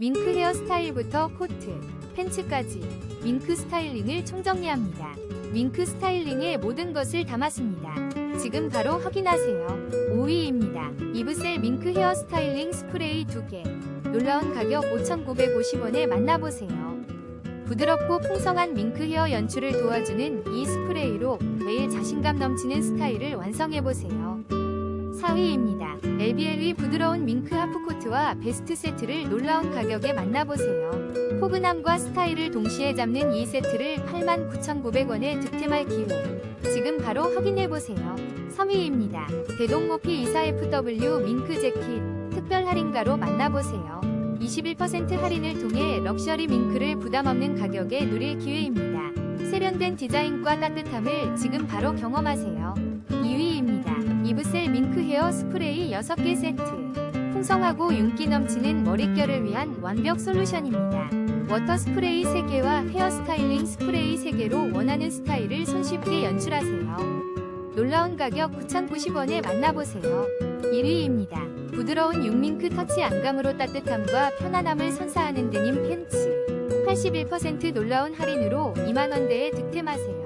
밍크 헤어스타일부터 코트, 팬츠까지 밍크 스타일링을 총정리합니다. 밍크 스타일링의 모든 것을 담았습니다. 지금 바로 확인하세요. 5위입니다. 이브셀 밍크 헤어 스타일링 스프레이 2개. 놀라운 가격 5,950원에 만나보세요. 부드럽고 풍성한 밍크 헤어 연출을 도와주는 이 스프레이로 매일 자신감 넘치는 스타일을 완성해보세요. 4위입니다. LBL의 부드러운 밍크 하프코트와 베스트 세트를 놀라운 가격에 만나보세요. 포근함과 스타일을 동시에 잡는 이 세트를 89,900원에 득템할 기회. 지금 바로 확인해보세요. 3위입니다. 대동모피 24FW 밍크 재킷 특별 할인가로 만나보세요. 21% 할인을 통해 럭셔리 밍크를 부담 없는 가격에 누릴 기회입니다. 세련된 디자인과 따뜻함을 지금 바로 경험하세요. 2위입니다. 이브셀 밍크 헤어 스프레이 6개 세트. 풍성하고 윤기 넘치는 머릿결을 위한 완벽 솔루션입니다. 워터 스프레이 3개와 헤어 스타일링 스프레이 3개로 원하는 스타일을 손쉽게 연출하세요. 놀라운 가격 9,090원에 만나보세요. 1위입니다. 부드러운 육밍크 터치 안감으로 따뜻함과 편안함을 선사하는 데님 팬츠. 81% 놀라운 할인으로 2만원대에 득템하세요.